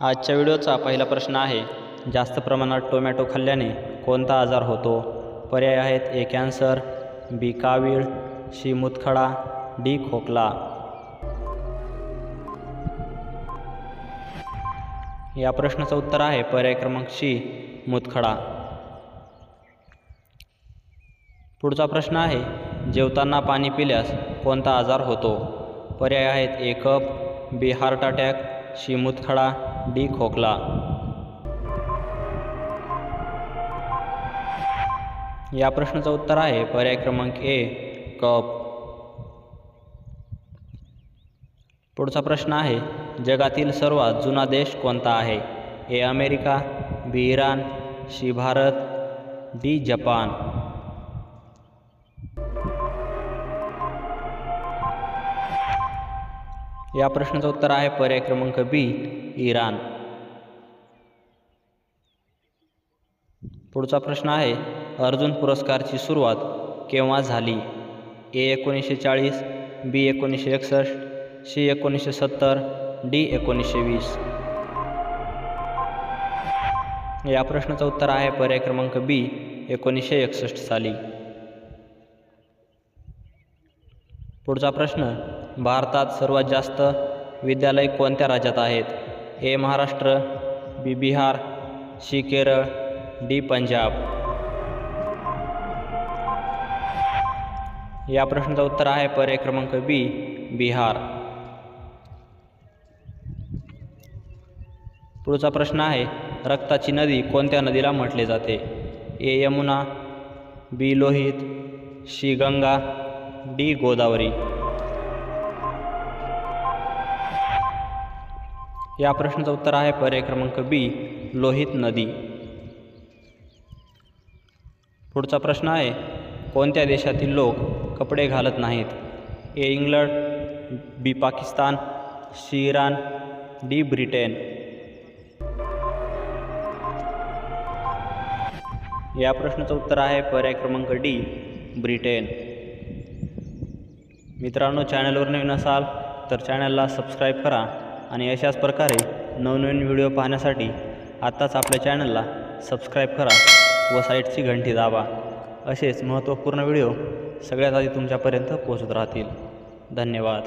आजच्या व्हिडिओचा पहिला प्रश्न आहे जास्त प्रमाणात टोमॅटो खाल्ल्याने कोणता आजार होतो? पर्याय आहेत ए कॅन्सर बी कावीळ सी मुतखडा डी खोकला. या प्रश्नाचं उत्तर आहे पर्याय क्रमांक सी मुतखडा. पुढचा प्रश्न आहे जेवताना पाणी पिल्यास कोणता आजार होतो? पर्याय आहेत ए कप बी हार्ट अटॅक सी मुतखडा डी खोकला. या प्रश्नाचं उत्तर आहे पर्याय क्रमांक ए कप. पुढचा प्रश्न आहे जगातील सर्वात जुना देश कोणता आहे? A America B Iran C Bharat D Japan. या प्रश्नाचं उत्तर आहे पर्याय क्रमांक बी इराण. पुढचा प्रश्न आहे अर्जुन पुरस्कारची सुरुवात केव्हा झाली? ए एकोणीसशे चाळीस बी एकोणीसशे एकसष्ट सी एकोणीसशे सत्तर डी एकोणीसशे वीस. या प्रश्नाचं उत्तर आहे पर्याय क्रमांक बी एकोणीसशे एकसष्ट साली. पुढचा प्रश्न भारतात सर्वात जास्त विद्यालय कोणत्या राज्यात आहेत? A Maharashtra B Bihar C Kerala D Punjab. या प्रश्नाचं उत्तर आहे पर्याय क्रमांक बी बिहार. पुढचा प्रश्न आहे रक्ताची नदी कोणत्या नदीला म्हटले जाते? A Yamuna B Lohit C Ganga D Godavari. या प्रश्नाचं उत्तर आहे पर्याय क्रमांक बी लोहित नदी. पुढचा प्रश्न आहे कोणत्या देशातील लोक कपडे घालत नाहीत? A England B Pakistan C Iran D Britain. या प्रश्नाचं उत्तर आहे पर्याय क्रमांक डी ब्रिटेन. मित्रांनो चॅनलवर नवीन असाल तर चॅनलला सबस्क्राईब करा. आणि अशाच प्रकारे नवनवीन व्हिडिओ पाहण्यासाठी आत्ताच आपल्या चॅनलला सबस्क्राईब करा व साईटची घंटी दाबा. असेच महत्त्वपूर्ण व्हिडिओ सगळ्यात आधी तुमच्यापर्यंत पोहोचत राहतील. धन्यवाद.